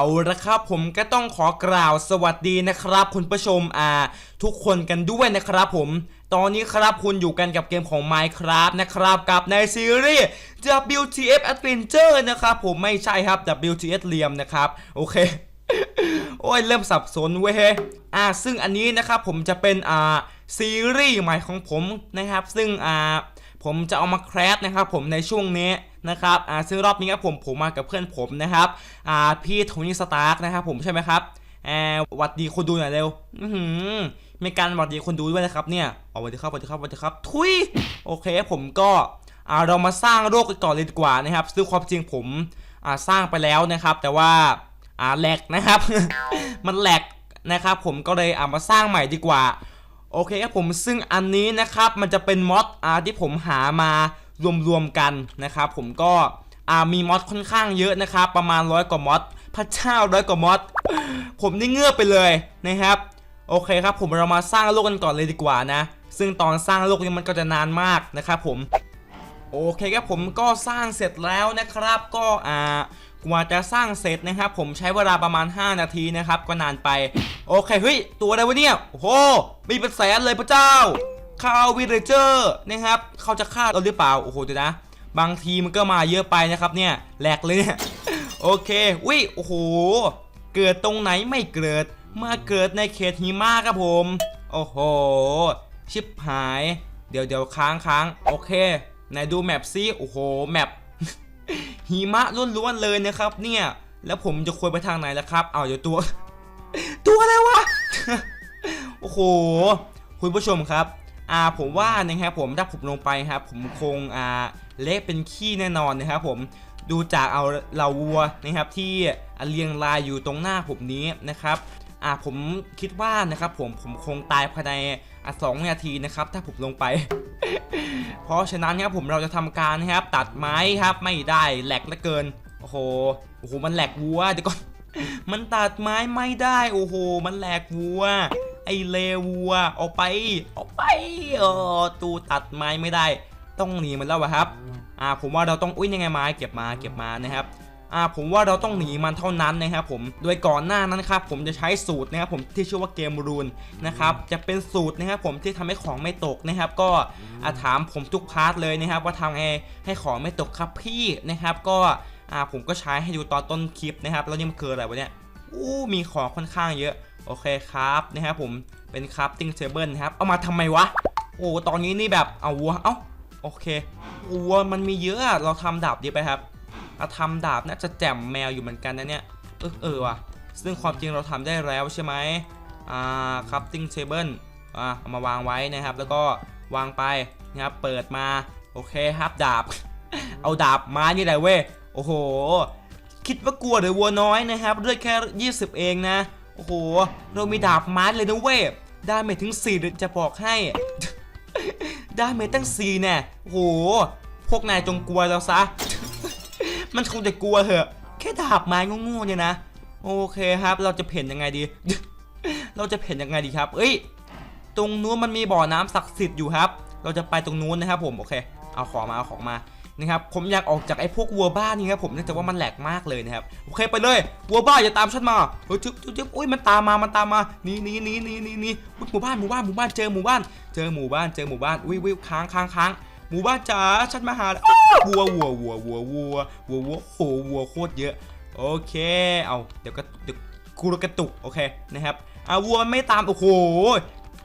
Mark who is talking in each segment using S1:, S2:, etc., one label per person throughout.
S1: เอาละครับผมก็ต้องขอกล่าวสวัสดีนะครับ คุณผู้ชมอ่า ทุกคนกันด้วยนะครับผม ตอนนี้ครับคุณอยู่กันกับเกมของ Minecraft นะครับกับในซีรีส์ WTF Adventure นะครับผมไม่ใช่ครับ WTF เลียมนะครับ โอเค โอ้ย เริ่มสับสนเว้ยอ่า ซึ่งอันนี้นะครับผมจะเป็นอ่าซีรีส์ใหม่ของผมนะครับ ซึ่งอ่าผมจะเอามาแครสนะครับผมในช่วงนี้ นะครับอ่าซึ่งรอบนี้ครับผมผมมากับเพื่อนผมนะครับอ่าพี่โทนี่สตาร์กนะครับผมใช่ไหมครับแออหวัดดีคนดูหน่อยเร็ว อือหือมีการหวัดดีคนดูด้วยนะครับเนี่ยเอาสวัสดีครับสวัสดีครับสวัสดีครับ ทุย โอเคผมก็อ่าเรามาสร้างโลกกันก่อนเลยดีกว่านะครับ ซึ่งความจริงผมอ่าสร้างไปแล้วนะครับ แต่ว่าอ่าแหลกนะครับ มันแหลกนะครับ ผมก็เลยเอามาสร้างใหม่ดีกว่า โอเคครับผมซึ่งอันนี้นะครับมันจะเป็นมอดอ่าที่ผมหามา รวมๆกันนะครับผมก็มีมอดค่อนข้างเยอะนะครับประมาณร้อยกว่ามอดพระเจ้าร้อยกว่ามอดผมนี่เงือบไปเลยนะครับ โอเคครับผมเรามาสร้างโลกกันก่อนเลยดีกว่านะ ซึ่งตอนสร้างโลกนี้มันก็จะนานมากนะครับผมโอเคครับผมก็สร้างเสร็จแล้วนะครับ ก็อ่ากว่าจะสร้างเสร็จนะครับ ผมใช้เวลาประมาณ 5 นาทีนะครับ ก็นานไป โอเคเฮ้ยตัวอะไรวะเนี่ยโอ้โหมีเป็นแสนเลยพระเจ้า ข้าวิเลเจอร์นะครับเขาจะฆ่าเราหรือเปล่า โอ้โหเดี๋ยวนะ บางทีมันก็มาเยอะไปนะครับเนี่ยแหลกเลยเนี่ย โอเควิโอ้โห เกิดตรงไหนไม่เกิด มาเกิดในเขตหิมะครับผม โอ้โห ชิบหาย เดี๋ยวเดี๋ยวค้างค้างโอเค ไหนดูแมปซิโอ้โหแมปหิมะล้วนๆเลยนะครับเนี่ยแล้วผมจะควรไปทางไหนล่ะครับ เอาเดี๋ยวตัว ตัวอะไรวะ โอ้โห คุณผู้ชมครับ อ่าผมว่านะครับผมถ้าผมลงไปครับผมคงอ่าเละเป็นขี้แน่นอนนะครับผมดูจากเอาเหล่าวัวนะครับที่เรียงรายอยู่ตรงหน้าผมนี้นะครับอ่าผมคิดว่านะครับผมผมคงตายภายในอะสองนาทีนะครับถ้าผมลงไป เพราะฉะนั้นครับผมเราจะทำการนะครับตัดไม้ครับไม่ได้แหลกเหลือเกินโอ้โหโอ้โหมันแหลกวัวเดี๋ยวก่อนมันตัดไม้ไม่ได้โอ้โห มันแหลกวัว ไอเลววัวออกไป ไปเออตูตัดไม้ไม่ได้ ต้องหนีมันแล้วอะครับอ่าผมว่าเราต้องอุ้ยยังไงไม้เก็บมาเก็บมานะครับอ่าผมว่าเราต้องหนีมันเท่านั้นนะครับผมโดยก่อนหน้านั้นนะครับผมจะใช้สูตรนะครับผมที่ชื่อว่าเกมรูนนะครับจะเป็นสูตรนะครับผมที่ทำให้ของไม่ตกนะครับ ก็อาถามผมทุกพาร์ทเลยนะครับ ว่าทำไงให้ของไม่ตกครับพี่นะครับ ก็อ่าผมก็ใช้ให้ดูตอนต้นคลิปนะครับแล้วนี่มันคืออะไรวะเนี่ยอู้มีของค่อนข้างเยอะ โอเคครับนะครับผมเป็นคราฟติ้งเทเบิลนะครับ เอามาทำไมวะ โอ้ตอนนี้นี่แบบเอาวัวเอ้าโอเควัวมันมีเยอะเราทำดาบดีไปครับเราทำดาบน่าจะแจมแมวอยู่เหมือนกันนะเนี่ยเออเออว่ะซึ่งความจริงเราทำได้แล้วใช่ไหมอ่าคัพติ้งเทเบิลอ่าเอามาวางไว้นะครับ แล้วก็วางไปนะครับเปิดมาโอเคครับดาบ เอาดาบม้นี่แหละเว้ยโอ้โห คิดว่ากลัวหรือวัวน้อยนะครับเลือดแค่ 20 เองนะ อ้โห เรามีดาบไม้เลยนะเว้ยได้ไม่ถึง4เดือนจะบอกให้ ได้ไม่ตั้ง4แน่โอ้โห พวกนายจงกลัวเราซะ มันคงจะกลัวเหอะ แค่ดาบไม้โง่ๆเนี่ยนะ โอเคครับ เราจะเพ่นยังไงดี เราจะเพ่นยังไงดีครับ เอ้ย ตรงนู้นมันมีบ่อน้ำศักดิ์สิทธิ์อยู่ครับ เราจะไปตรงนู้นนะครับผม โอเค เอาของมา เอาของมา นะครับผมอยากออกจากไอ้พวกวัวบ้านนี่ครับผมเนื่องจากว่ามันแหลกมากเลยนะครับโอเคไปเลยวัวบ้าอย่าตามฉันมาเฮ้ยจึ๊บจึ๊บอุ้ยมันตามมามันตามมานี่นี่นี่นี่นี่นี่หมู่บ้านหมู่บ้านหมู่บ้านเจอหมู่บ้านเจอหมู่บ้านเจอหมู่บ้านอุ้ยอุ้ยค้างค้างค้างหมู่บ้านจ๋าฉันมาหาแล้ววัววัววัววัววัววัววัวโหวัวโคตรเยอะโอเคเอาเดี๋ยวก็เดี๋ยวกูกระตุกโอเคนะครับอ่าวัวไม่ตามโอ้โห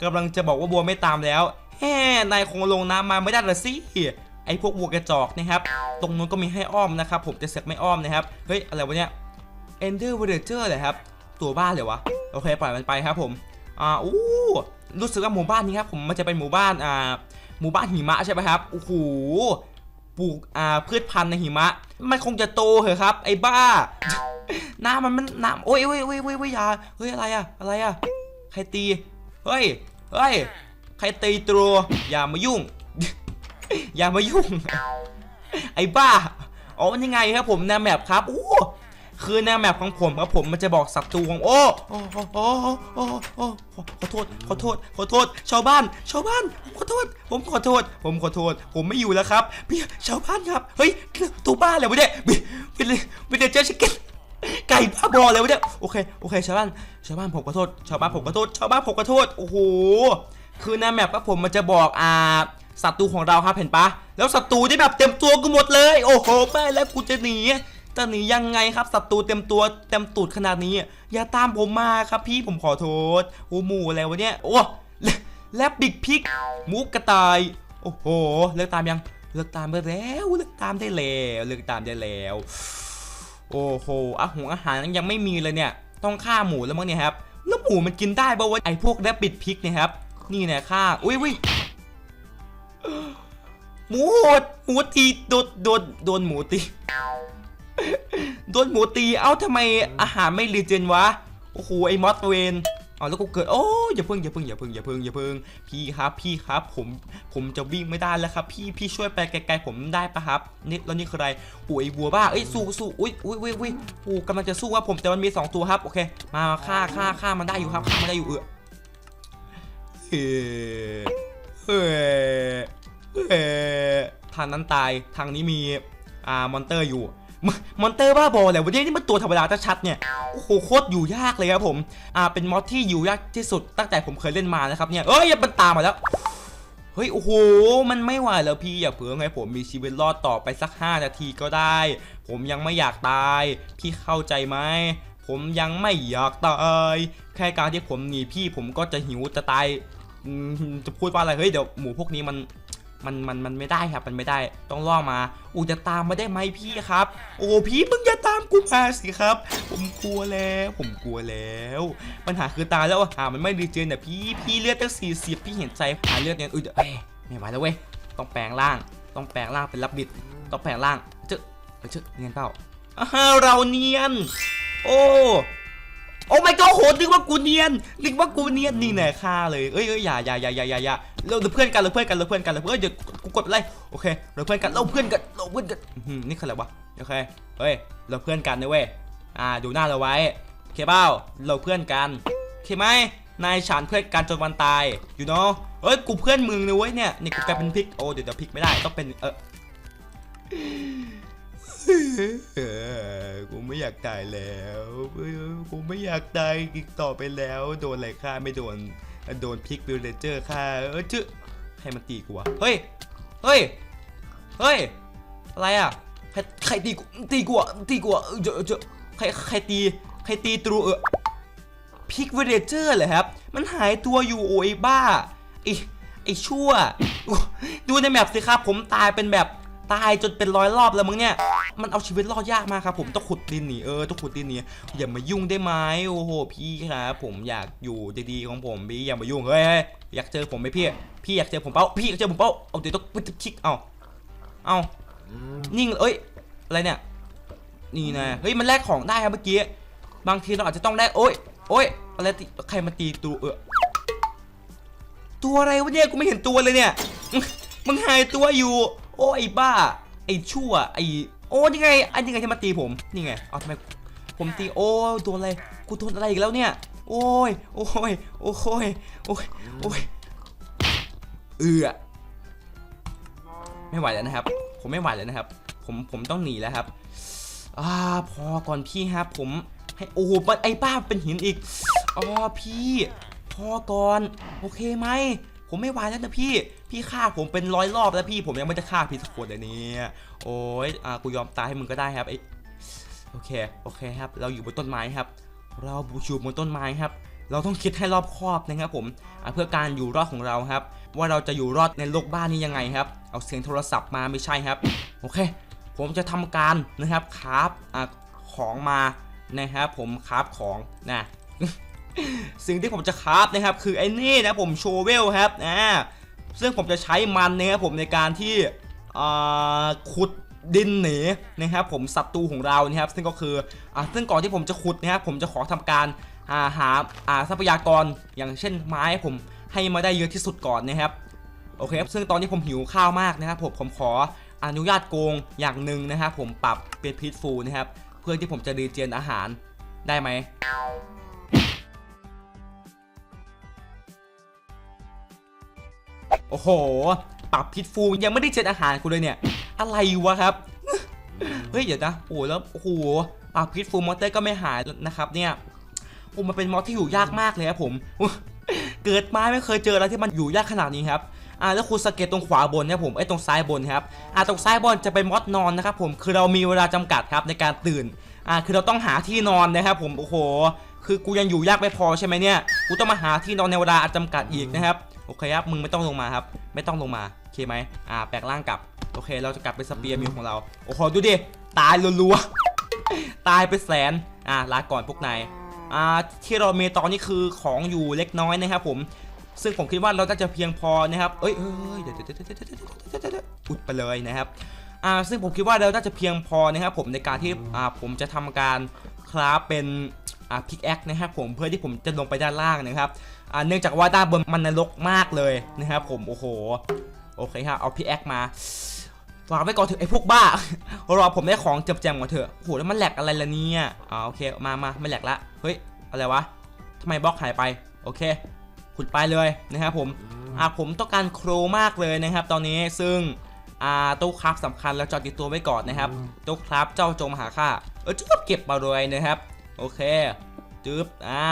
S1: กำลังจะบอกว่าวัวไม่ตามแล้วแฮ่นายคงลงน้ำมาไม่ได้ละสิ ไอพวกวัวกระจอกนะครับ ตรงนู้นก็มีให้อ้อมนะครับ ผมจะเสกไม่อ้อมนะครับ เฮ้ย อะไรวะเนี่ย Ender Villager เลยครับ ตัวบ้านเลยวะ โอเค ปล่อยมันไปครับผม อ่า อู้ รู้สึกว่าหมู่บ้านนี้ครับผมมันจะเป็นหมู่บ้าน อ่า หมู่บ้านหิมะใช่ไหมครับ โอ้โห ปลูก อ่า พืชพันธุ์ในหิมะ มันคงจะโตเหรอครับ ไอ้บ้า น้ำมันมันน้ำโอ้ยโอ้ยโอ้ยโอ้ยโอ้ยอยาเฮ้ย อะไรอะอะไรอะใครตี เฮ้ย เฮ้ย ใครตีตัวอย่ามายุ่ง อย่ามายุ่ง ไอ้บ้าอ๋อมันยังไงครับผมแนวแมปครับโอ้คือแนวแมปของผมครับผมมันจะบอกศัตรูของโอ้โอ้โอ้โอ้โอ้โอ้ขอโทษขอโทษขอโทษ ชาวบ้าน ชาวบ้านขอโทษ ผมขอโทษ ผมขอโทษ ผมไม่อยู่แล้วครับพี่ชาวบ้านครับเฮ้ยตัวบ้าอะไรวะเนี่ยวิวิวิเดเจอร์ชิคเก้นไก่บ้าบอเลยวะเนี่ยโอเคโอเคชาวบ้านชาวบ้านผมขอโทษชาวบ้านผมขอโทษชาวบ้านผมขอโทษโอ้โหคือในแมปครับผมมันจะบอกอ่า ศัตรูของเราครับเห็นปะแล้วศัตรูที่แบบเต็มตัวกูหมดเลย โอ้โหแม่แล้วกูจะหนีจะหนียังไงครับศัตรูเต็มตัวเต็มตูดขนาดนี้อย่าตามผมมาครับพี่ผมขอโทษโอ้หมูอะไรวะเนี่ยโอ้และบิกพิกมูกกระต่ายโอ้โหเลิกตามยังเลิกตามไปแล้วเลิกตามได้แล้วเลิกตามได้แล้ว โอ้โหอาหงอาหารยังไม่มีเลยเนี่ย ต้องฆ่าหมูแล้วมั้งเนี่ยครับแล้วหมูมันกินได้ป่าวะไอพวกแรบบิดพิกเนี่ยครับนี่เนี่ยฆ่าอุ้ยอุ้ย หมูโหดหมูตีโดนโดนโดนหมูตี โดนหมูตีเอ้าทำไมอาหารไม่รีเจนวะโอ้โหไอ้มอสเวนเอาแล้วกูเกิดโอ้ยอย่าเพิ่งอย่าเพิ่งอย่าเพิ่งอย่าเพิ่งอย่าเพิ่งพี่ครับพี่ครับผมผมจะวิ่งไม่ได้แล้วครับพี่พี่ช่วยไปไกลๆผมได้ปะครับนี่แล้วนี่คืออะไรปุ๋ยวัวบ้าเอ้ยสู้สู้อุ้ยอุ้ยอุ้ยอุ้ยโอ้กำลังจะสู้ว่าผมแต่มันมีสองตัวครับโอเค มาฆ่าฆ่าฆ่ามันได้อยู่ครับฆ่ามันได้อยู่เออเฮ้เฮ้เฮ้ ทางนั้นตายทางนี้มีอ่ามอนเตอร์อยู่มอนเตอร์บ้าบอแหละวันนี้นี่มันตัวธรรมดาชัดเนี่ยโอ้โหโคตรอยู่ยากเลยครับผมอ่าเป็นมอดที่อยู่ยากที่สุดตั้งแต่ผมเคยเล่นมานะครับเนี่ยเอ้ยมันตามมาแล้วเฮ้ยโอ้โห มันไม่ไหวแล้วพี่อย่าเผื่อให้ผมมีชีวิตรอดต่อไปสัก 5 นาทีก็ได้ ผมยังไม่อยากตาย พี่เข้าใจไหมผมยังไม่อยากตายแค่การที่ผมหนีพี่ผมก็จะหิวจะตายจะพูดว่าอะไรเฮ้ยเดี๋ยวหมูพวกนี้มัน มันมันมันไม่ได้ครับมันไม่ได้ ต้องล่อมา อูจะตามมาได้ไหมพี่ครับ โอ้พี่มึงอย่าตามกูมาสิครับ ผมกลัวแล้วผมกลัวแล้วปัญหาคือตายแล้วอะหามันไม่รีเจนแต่พี่พี่เลือดตั้งสี่สิบพี่เห็นใจหาเลือดเนี่ยอุ้ยเดี๋ยวเอ้ยไม่ไหวแล้วเว้ยต้องแปลงร่าง ต้องแปลงร่างเป็นรับบิดต้องแปลงร่างเจ๊เอ้ยเจ๊เนียนเปล่าเราเนียน โอ้ โอ้ไม่ก็โหนึกว่ากูเนียนนึกว่ากูเนียนนี่แน่ฆ่าเลยเอ้ยเอ้ยอย่าอย่าอย่าอย่าอย่าอย่าเราเพื่อนกันเราเพื่อนกันเราเพื่อนกันเราเพื่อนเดี๋ยวกูกดอะไรโอเคเราเพื่อนกันเราเพื่อนกันเราเพื่อนกันนี่คืออะไรวะโอเคเฮ้ยเราเพื่อนกันนะเว้ยอ่าดูหน้าเราไว้เคเปล่าเราเพื่อนกันเคไหมนายฉันเพื่อนกันจนวันตายอยู่เนาะเฮ้ยกูเพื่อนมึงนะเว้ยเนี่ยนี่กูกลายเป็นพริกโอ้เดี๋ยวเดี๋ยวพริกไม่ได้ต้องเป็นเออ ไม่อยากตายแล้วกูไม่อยากตายอีกต่อไปแล้ว โดนอะไรฆ่าไม่โดนโดนพิกวิลเลเจอร์ฆ่าเออชื่อใครมันตีกูวะเฮ้ยเฮ้ยเฮ้ยอะไรอะใครใครตีกูตีกูอะตีกูอะเจอเจอใครใครตีใครตีตรูเออพิกวิลเลเจอร์เหรอครับ มันหายตัวอยู่โอ้ยบ้าไอไอชั่ว ดูในแมปสิครับ ผมตายเป็นแบบ ตายจนเป็นร้อยรอบแล้วมึงเนี่ย มันเอาชีวิตรอดยากมากครับผมต้องขุดดินหนีเออต้องขุดดินหนีอย่ามายุ่งได้ไหมโอ้โหพี่ครับผมอยากอยู่ดีๆของผมพี่อย่ามายุ่งเฮ้ยอยากเจอผมไหมพี่พี่อยากเจอผมเป้าพี่อยากเจอผมเป้าเอาเดี๋ยวต้องปึ๊ดชิกเอาเอานิ่งเอ้ยอะไรเนี่ยนี่นะเฮ้ยมันแลกของได้ครับเมื่อกี้บางทีเราอาจจะต้องแลกโอ้ยโอ้ยอะไรใครมาตีตัวเออตัวอะไรวะเนี่ยกูไม่เห็นตัวเลยเนี่ยมึงหายตัวอยู่ โอ้ไอ้บ้า ไอ้ชั่ว ไอ้โอ้นี่ไงไอ้นี่ไงที่มาตีผม นี่ไง เอาทำไม ผมตี โอ้โดนอะไร กูโดนอะไรอีกแล้วเนี่ย โอ้ย โอ้ย โอ้ย โอ้ย โอ้ย เอือไม่ไหวแล้วนะครับ ผมไม่ไหวแล้วนะครับ ผม ผมต้องหนีแล้วครับ อ่า พอก่อนพี่ครับ ผม ให้โอ้โหไอ้ป้าเป็นหินอีก อ๋อพี่ พอก่อน โอเคไหม ผมไม่ไหวแล้วนะพี่ พี่ฆ่าผมเป็นร้อยรอบแล้วพี่ ผมยังไม่ได้ฆ่าพี่สักคนเลยเนี่ยโอ้ยอ่ากูยอมตายให้มึงก็ได้ครับไอโอเค โอเคครับ เราอยู่บนต้นไม้ครับ เราอยู่บนต้นไม้ครับ เราต้องคิดให้รอบคอบนะครับผม เพื่อการอยู่รอดของเราครับ ว่าเราจะอยู่รอดในโลกบ้านนี้ยังไงครับ เอาเสียงโทรศัพท์มาไม่ใช่ครับ โอเค ผมจะทำการนะครับคราฟอ่าของมานะครับผมคราฟของนะ สิ่งที่ผมจะคราฟนะครับ คือไอ้นี่นะผมโชเวลครับอ่าซึ่งผมจะใช้มันนะครับผมในการที่ขุดดินหนีนะครับผมศัตรูของเรานะครับ ซึ่งก็คืออ่าซึ่งก่อนที่ผมจะขุดนะครับผมจะขอทำการาหาาทรัพยากรอย่างเช่นไม้ผมให้มาได้เยอะที่สุดก่อนนะครับโอเคครับซึ่งตอนนี้ผมหิวข้าวมากนะครับผมผมขออนุญาตโกงอย่างหนึ่งนะครับผมปรับเป็นพีทฟูนะครับ เพื่อที่ผมจะรีเจนอาหารได้ไหม อ้โหปรับพิษฟูยังไม่ได้เจนอาหารกูเลยเนี่ย อะไรวะครับ เฮ้ยเดี๋ยวนะ โอ้แล้วโอ้โหอ่าพิษฟูมอเตอร์ก็ไม่หายนะครับ เนี่ยโอ้มันเป็นมอสที่อยู่ยากมากเลยครับผม เกิดมาไม่เคยเจออะไรที่มันอยู่ยากขนาดนี้ครับอ่าแล้วคุณสงเกตตรงขวาบนนะครับผมไอ้ยตรงซ้ายบนครับอ่าตรงซ้ายบนจะเป็นมอสนอนนะครับผมคือเรามีเวลาจำกัดครับในการตื่นอ่าคือเราต้องหาที่นอนนะครับผมโอ้โห คือกูยังอยู่ยากไม่พอใช่ไหมเนี่ยกูต้องมาหาที่นอนในเวลาอันจำกัดอีกนะครับ โอเคครับมึงไม่ต้องลงมาครับ ไม่ต้องลงมาโอเคไหมอ่าแปลกร่างกลับโอเค เราจะกลับไปสเปียร์มิวของเราโอ้โหดูดิตายรัวๆตายไปแสนอ่าลาก่อนพวกนายอ่าที่เราเมตอนนี้คือของอยู่เล็กน้อยนะครับผมซึ่งผมคิดว่าเราจะเพียงพอนะครับ เอ้ยเอ้ยเดี๋ยวเดี๋ยวเดี๋ยวเดี๋ยวอุดไปเลยนะครับ อ่า ซึ่งผมคิดว่าเราน่าจะเพียงพอนะครับผมในการที่ อ่า ผมจะทำการคราฟเป็น พิกแอคนะครับผมเพื่อที่ผมจะลงไปด้านล่างนะครับอ่าเนื่องจากว่าด้านบนมันนรกมากเลยนะครับผมโอ้โหโอเคครับเอาพิกแอคมาฝากไว้ก่อนเถอะไอ้พวกบ้ารอผมได้ของเจ็บแจมก่อนเถอะโอ้โหแล้วมันแหลกอะไรล่ะเนี่ยอ่าโอเคมามาไม่แหลกละเฮ้ยอะไรวะทำไมบล็อกหายไปโอเคขุดไปเลยนะครับผมอ่าผมต้องการโครมากเลยนะครับ ตอนนี้ซึ่งอ่าตู้คราฟสำคัญแล้วจอดติดตัวไว้ก่อนนะครับตู้คราฟเจ้าจงมาหาข้าเออจึ๊บเก็บมาเลยนะครับ โอเคจึ๊บอ่า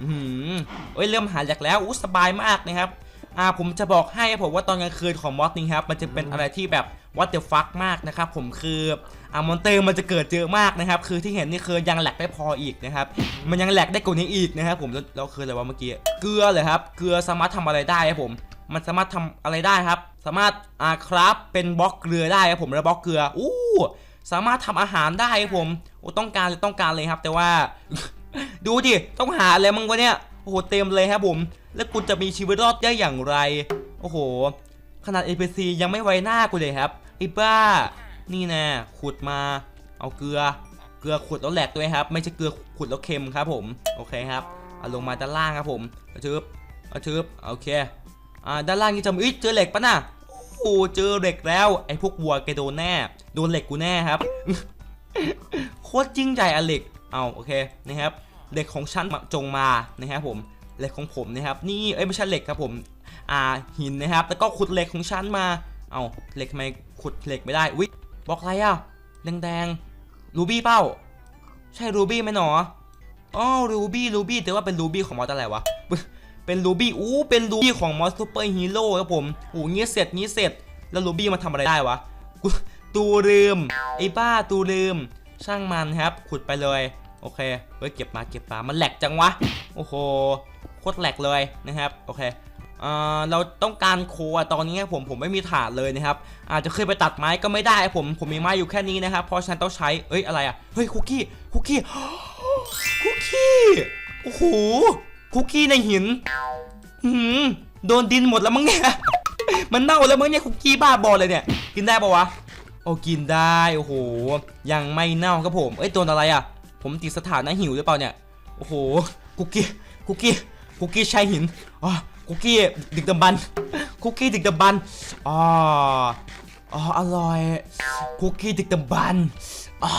S1: อือหือเอ้ยเริ่มหาแหลกแล้วอู้สบายมากนะครับอ่าผมจะบอกให้ผมว่าตอนกลางคืนของมอสนี้ครับมันจะเป็นอะไรที่แบบ what the fuck มากนะครับผมคืออ่ามอนเตอร์มันจะเกิดเจอมากนะครับ คือที่เห็นนี่คือยังแหลกไม่พออีกนะครับ มันยังแหลกได้กว่านี้อีกนะครับผมแล้วคืออะไรวะเมื่อกี้เกลือเลยครับเกลือสามารถทำอะไรได้ครับผมมันสามารถทำอะไรได้ครับ สามารถอ่าครับเป็นบล็อกเกลือได้ครับผมแล้วบล็อกเกลืออู้สามารถทำอาหารได้ครับผม ต้องการเลยต้องการเลยครับ แต่ว่า ดูดิต้องหาอะไรมั่งวะเนี่ยโอ้โหเต็มเลยครับผม แล้วกูจะมีชีวิตรอดได้อย่างไร โอ้โห ขนาด NPC ยังไม่ไว้หน้ากูเลยครับไอ้บ้า นี่น่ขุดมาเอาเกลือ เกลือขุดแล้วแหลกด้วยครับ ไม่ใช่เกลือขุดแล้วเค็มครับผมโอเคครับเอาลงมาด้านล่างครับผมเอาชืบเอาชืบโอเคอ่าด้านล่างนี่จะมีอุ๊ยเจอเหล็กปะน่ะโอ้เจอเหล็กแล้วไอ้พวกวัวแกโดนแน่โดนเหล็กกูแน่ครับ โคตรจริงใจอเล็กเอาโอเคนะครับเหล็กของฉันจงมานะครับผมเหล็กของผมนะครับ นี่เอ้ยไม่ใช่เหล็กครับผมอ่าหินนะครับ แล้วก็ขุดเหล็กของฉันมาเอาเหล็กทำไมขุดเหล็กไม่ได้อุ๊ยบอกอะไรอะแดงๆรูบี้เป้า ใช่รูบี้ไหมหนออ๋อรูบี้รูบี้แต่ว่าเป็นรูบี้ของมอสอะไรวะเป็นรูบี้อู้เป็นรูบี้ของมอสซูเปอร์ฮีโร่ครับผมโอ้งี้เสร็จงี้เสร็จแล้วรูบี้มาทำอะไรได้วะ ตูลืมไอ้บ้าตูลืม ช่างมันครับ ขุดไปเลย โอเคเฮ้ยเก็บมาเก็บมามันแหลกจังวะ โอ้โหโคตรแหลกเลยนะครับ โอเคอ่าเราต้องการโคอะตอนนี้ผมผมไม่มีถาดเลยนะครับ อาจจะเคยไปตัดไม้ก็ไม่ได้ผมผมมีไม้อยู่แค่นี้นะครับเพราะฉะนันต้องใช้เอ้ยอะไรอะเฮ้ยคุกกี้คุกกี้คุกกี้โอ้โหคุกกี้ในหินหืมโดนดินหมดแล้วมั้งเนี่ยมันเน่าแล้วมั้งเนี่ยคุกกี้บ้าบอเลยเนี่ยกินได้ปะวะ โอ้กินได้โอ้โหยังไม่เน่าครับผมเอ้ยตัวอะไรอะ ผมติดสถานะหิวหรือเปล่าเนี่ยโอ้โหคุกกี้คุกกี้คุกกี้ชายหินอ๋อคุกกี้ดึกดำบันคุกกี้ดึกดำบันอ๋ออ๋ออร่อยคุกกี้ดึกดำบันอ่า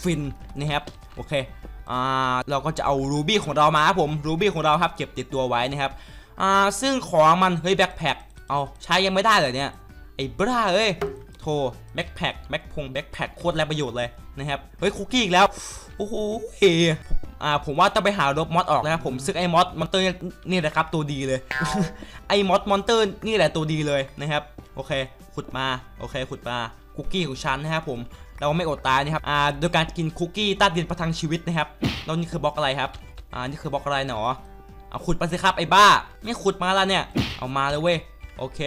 S1: ฟินนะครับโอเคอ่าเราก็จะเอารูบี้ของเรามาครับผมรูบี้ของเราครับเก็บติดตัวไว้นะครับอ่าซึ่งของมันเฮ้ยแบ็คแพ็คเอาใช้ยังไม่ได้เลยเนี่ยไอ้บ้าเอ้ย โทแบ็คแพคแบ็คพงแบ็คแพคโคตรแรงประโยชน์เลยนะครับ เฮ้ยคุกกี้อีกแล้ว โอ้โหเออ่าผมว่าต้องไปหาลบมอสออกนะครับผมซึ่งไอ้มอสมอนเตอร์นี่แหละครับตัวดีเลย ไอ้มอสมอนเตอร์นี่แหละตัวดีเลยนะครับ โอเค ขุดมาโอเค ขุดมาคุกกี้ของฉันนะครับผมเราไม่อดตายนะครับอ่าโดยการกินคุกกี้ต้านดินประทังชีวิตนะครับแล้วนี่คือบล็อกอะไรครับอ่านี่คือบล็อกอะไรหนอเอาขุดไปสิครับไอ้บ้าไม่ขุดมาแล้วเนี่ยเอามาเลยเว้ยโอเค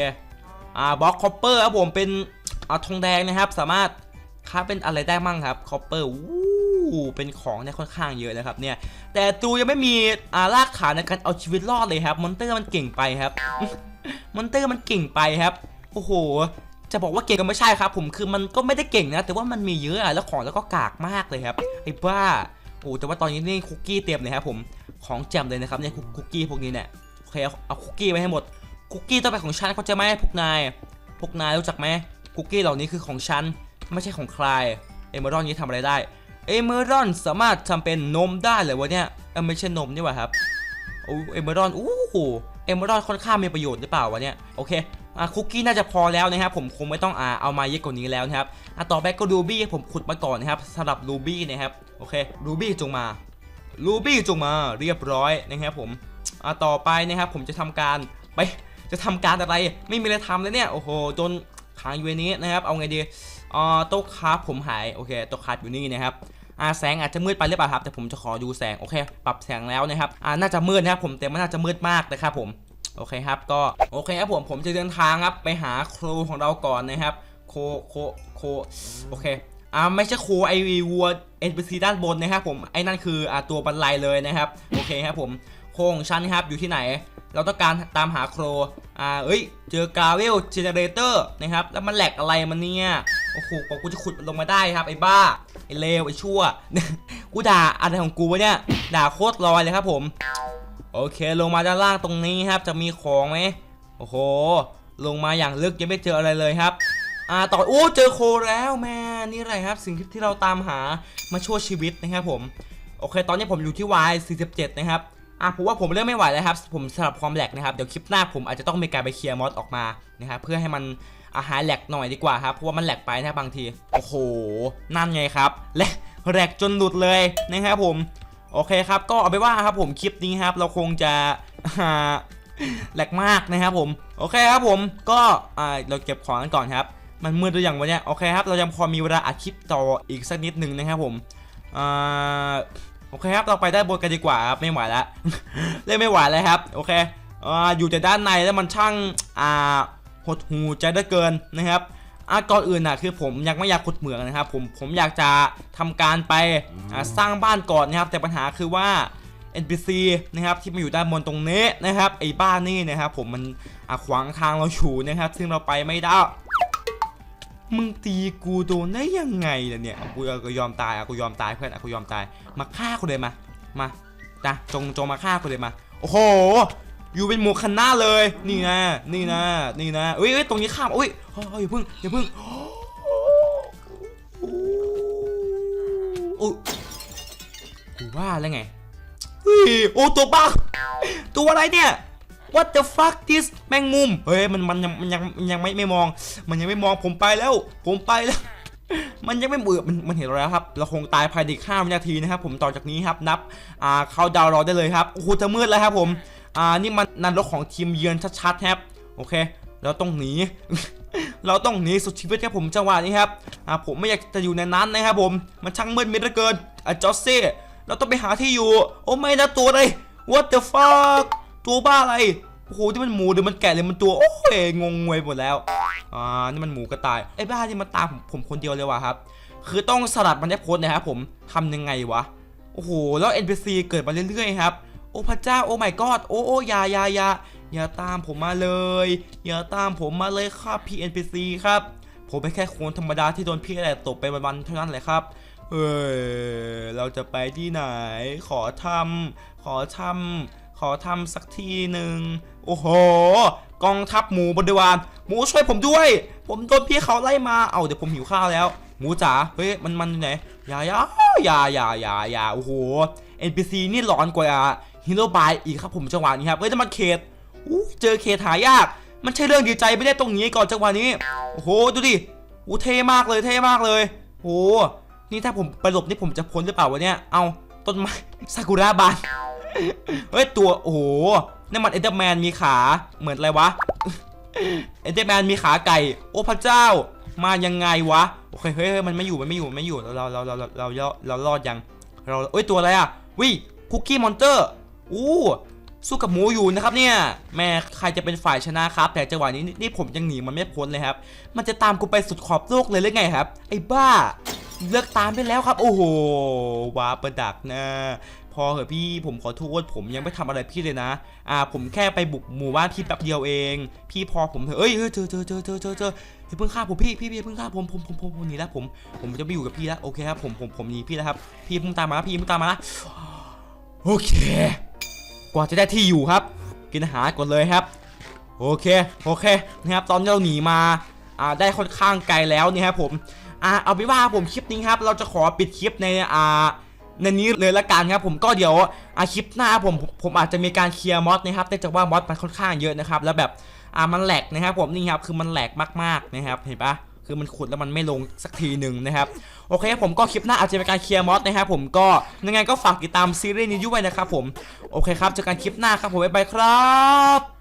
S1: อ่าบล็อกคอปเปอร์ครับผมเป็น เอาทองแดงนะครับ สามารถค้าเป็นอะไรได้มั่งครับคอปเปอร์วู้เป็นของเนี่ยค่อนข้างเยอะนะครับเนี่ย แต่ตูยังไม่มีอ่ารากฐานในการเอาชีวิตรอดเลยครับ มอนเตอร์มันเก่งไปครับ มอนเตอร์มันเก่งไปครับ โอ้โห จะบอกว่าเก่งก็ไม่ใช่ครับ ผมคือมันก็ไม่ได้เก่งนะ แต่ว่ามันมีเยอะอะแล้วของแล้วก็กากมากเลยครับ ไอ้บ้า โอ้แต่ว่าตอนนี้นี่คุกกี้เต็มเลยครับผม ของแจ่มเลยนะครับเนี่ยคุกกี้พวกนี้เนี่ยโอเคเอาคุกกี้ไปให้หมด คุกกี้ต้องเป็นของฉันเขาจะไหมพวกนาย พวกนายรู้จักไหม คุกกี้เหล่านี้คือของฉัน ไม่ใช่ของใคร เอเมอรอนนี้ทำอะไรได้ เอเมอรอนสามารถทำเป็นนมได้เลยวะเนี่ยเออไม่ใช่นมนี่หว่าครับโอ้เอเมอรอนอู้หูเอเมอรอนค่อนข้างมีประโยชน์หรือเปล่าวะเนี่ยโอเคอะคุกกี้น่าจะพอแล้วนะครับผมคงไม่ต้องอ่าเอามาเยอะกว่านี้แล้วนะครับอะต่อไปก็รูบี้ผมขุดมาก่อนนะครับสำหรับรูบี้นะครับโอเครูบี้จงมารูบี้จงมาเรียบร้อยนะครับผมอ่าต่อไปนะครับผมจะทำการไปจะทำการอะไรไม่มีอะไรทำแล้วเนี่ยโอ้โหจน ค้างอยู่ในนี้นะครับ เอาไงดีอ่าโต๊ะคราฟผมหาย โอเคโต๊ะคราฟอยู่นี่นะครับอ่าแสงอาจจะมืดไปหรือเปล่าครับ แต่ผมจะขอดูแสง โอเค ปรับแสงแล้วนะครับ อ่า น่าจะมืดนะครับผม แต่ไม่น่าจะมืดมากนะครับผม โอเคครับ ก็ โอเคครับผม ผมจะเดินทางครับ ไปหาครูของเราก่อนนะครับ โค โค โค โอเค อ่า ไม่ใช่ครูไอวีวัวเอ็นพีซีด้านบนนะครับผม ไอ้นั่นคือ อ่า ตัวบรรลัยเลยนะครับ โอเคครับผม โคของฉันครับอยู่ที่ไหน เราต้องการตามหาโครอ่าเอ้ย เจอกาเวลเจเนเรเตอร์นะครับ แล้วมันแหลกอะไรมันเนี่ย โอ้โหกว่ากูจะขุดมันลงมาได้ครับไอ้บ้า ไอ้เลวไอ้ชั่ว กูด่าอะไรของกูวะเนี่ย ด่าโคตรลอยเลยครับผม โอเคลงมาด้านล่างตรงนี้ครับ จะมีของไหมโอ้โห ลงมาอย่างลึกยังไม่เจออะไรเลยครับอ่าต่อโอ้เจอโคแล้วแม่นี่อะไรครับ สิ่งที่เราตามหามาช่วยชีวิตนะครับผม โอเค ตอนนี้ผมอยู่ที่ Y 47 นะครับ อะผมว่าผมเริ่มไม่ไหวแล้วครับ ผมสลับความแหลกนะครับ เดี๋ยวคลิปหน้าผมอาจจะต้องมีการไปเคลียร์มอสออกมานะครับ เพื่อให้มันอาหารแหลกหน่อยดีกว่าครับ เพราะว่ามันแหลกไปนะบางที โอ้โห นั่นไงครับ และแหลกจนหลุดเลยนะครับผม โอเคครับ ก็เอาไปว่าครับผมคลิปนี้ครับ เราคงจะแหลกมากนะครับผม โอเคครับผม ก็เราเก็บของกันก่อนครับ มันมืดหรือยังวะเนี่ยโอเคครับ เรายังพอมีเวลาอัดคลิปต่ออีกสักนิดหนึ่งนะครับผมอ่า โอเคครับ เราไปด้านบนกันดีกว่าครับไม่ไหวแล้วเล่นไม่ไหวแล้วครับ โอเคอ่าอยู่แต่ด้านในแล้วมันช่างอ่าหดหูใจเหลือเกินนะครับอะก่อนอื่นนะคือผมยังไม่อยากขุดเหมืองนะครับ ผมผมอยากจะทำการไปสร้างบ้านก่อนนะครับ แต่ปัญหาคือว่า NPC นะครับที่มาอยู่ด้านบนตรงนี้นะครับไอ้บ้านนี่นะครับ ผมมันขวางทางเราอยู่นะครับ ซึ่งเราไปไม่ได้ มึงตีกูโดนได้ยังไงล่ะเนี่ยกูกูยอมตายอะกูยอมตายเพื่อนอะกูยอมตาย มาฆ่ากูเลยมา มาจ้ะจงจงมาฆ่ากูเลยมา โอ้โห อยู่เป็นหมูคันหน้าเลย นี่นะ นี่นะ นี่นะเอ้ยเอ้ยตรงนี้ข้ามอุ้ยเฮ้ยเฮ้ยอย่าพึ่งอย่าพึ่งโอ้กูว่าแล้วไงเฮ้ยโอ้ตัวบ้าตัวอะไรเนี่ย What the fuck this แมงมุม เฮ้ยมันมันยังมันยังมันยังไม่ไม่มอง มันยังไม่มองผมไปแล้ว ผมไปแล้ว มันยังไม่เบื่อมันมันเห็นเราแล้วครับ เราคงตายภายในอีก5วินาทีนะครับ ผมต่อจากนี้ครับนับ อ่าเข้าดาวรอได้เลยครับ โอ้โหจะมืดแล้วครับผม อ่านี่มันนันรกของทีมเยือนชัดๆครับ โอเค เราต้องหนี เราต้องหนีสุดชีวิตครับผมจังหวะนี้ครับ อ่าผมไม่อยากจะอยู่ในนั้นนะครับผม มันช่างมืดมิดเหลือเกินอะจอสซี่ เราต้องไปหาที่อยู่ โอ้ไม่นะตัวอะไร what the fuck ตัวบ้าอะไรโอ้โหที่มันหมูหรือมันแกะหรือมันตัวโอ้ยงงงวยหมดแล้วอ่านี่มันหมูกระต่ายไอ้บ้าที่มันตามผมผมคนเดียวเลยว่ะครับ คือต้องสลัดมันได้โพสต์นะครับผมทำยังไงวะโอ้โหแล้ว NPC เกิดมาเรื่อยๆครับโอ้พระเจ้าโอ้ my god โอ้โอ้ยายายาอย่าตามผมมาเลยอย่าตามผมมาเลยครับพี่ NPC ครับผมเป็นแค่คนธรรมดาที่โดนพี่อะไรตบไปวันๆเท่านั้นแหละครับเออเราจะไปที่ไหน ขอทำขอทำ ขอทำสักทีหนึ่งโอ้โห กองทัพหมูบริวารหมูช่วยผมด้วย ผมโดนพี่เขาไล่มา เอาเดี๋ยวผมหิวข้าวแล้ว หมูจ๋า เฮ้ย มันมันไหนอย่าอย่าอย่าอย่าอย่าอย่าโอ้โห NPC นี่หลอนกว่าฮีโร่บายอีกครับผมจังหวะนี้ครับเฮ้ยแต่มันเขตอู้เจอเขตหายาก มันใช่เรื่องดีใจไม่ได้ตรงนี้ก่อนจังหวะนี้ โอ้โห ดูดิอู้เท่มากเลย เท่มากเลยโอ้โหนี่ถ้าผมไปหลบนี่ผมจะพ้นหรือเปล่าวะเนี่ย เอาต้นไม้ซากุระบาน เฮ้ยตัวโอ้โหนี่มันเอเดอร์แมนมีขาเหมือนอะไรวะเอเดอร์แมนมีขาไก่ โอ้พระเจ้า มายังไงวะโอเคเฮ้ยมันไม่อยู่มันไม่อยู่ไม่อยู่เราเราเราเราเราเรารอดยังเราเอ้ยตัวอะไรอะวิคุกกี้มอนเตอร์อู้สู้กับหมูอยู่นะครับเนี่ยแม่ใครจะเป็นฝ่ายชนะครับ แต่จังหวะนี้นี่นี่ผมยังหนีมันไม่พ้นเลยครับ มันจะตามกูไปสุดขอบโลกเลยหรือไงครับ ไอ้บ้า เลิกตามไปแล้วครับ โอ้โหว้าประดักนะ พอเหอะพี่ผมขอโทษผมยังไม่ทำอะไรพี่เลยนะ อ่า ผมแค่ไปบุกหมู่บ้านพี่แป๊บเดียวเอง พี่พอผมเถอะเอ้ยเฮ้ยเจอเจอเจอเจอเจอเจออย่าเพิ่งฆ่าผมพี่พี่พี่เพิ่งฆ่าผมผมผมผมหนีแล้วผมผมจะไม่อยู่กับพี่แล้วโอเคครับผมผมผมหนีพี่แล้วครับพี่เพิ่งตามมาพี่เพิ่งตามมาล้วโอเค กว่าจะได้ที่อยู่ครับ กินอาหารก่อนเลยครับ โอเคโอเคนะครับตอนเราหนีมาอ่าได้ค่อนข้างไกลแล้วนี่ครับผมอ่าเอาไปว่าผมคลิปนี้ครับ เราจะขอปิดคลิปในอ่า ในนี้เลยละกันครับผมก็เดี๋ยวอาคลิปหน้าผมผมอาจจะมีการเคลียร์มอสนะครับเนื่องจากว่ามอสมันค่อนข้างเยอะนะครับแล้วแบบอ่ามันแหลกนะครับผมนี่ครับคือมันแหลกมากๆนะครับเห็นปะคือมันขุดแล้วมันไม่ลงสักทีหนึ่งนะครับโอเคผมก็คลิปหน้าอาจจะเป็นการเคลียร์มอสนะครับผมก็ยังไงก็ฝากติดตามซีรีส์นี้ด้วยนะครับผมโอเคครับเจอกันคลิปหน้าครับผมบ๊ายบายครับ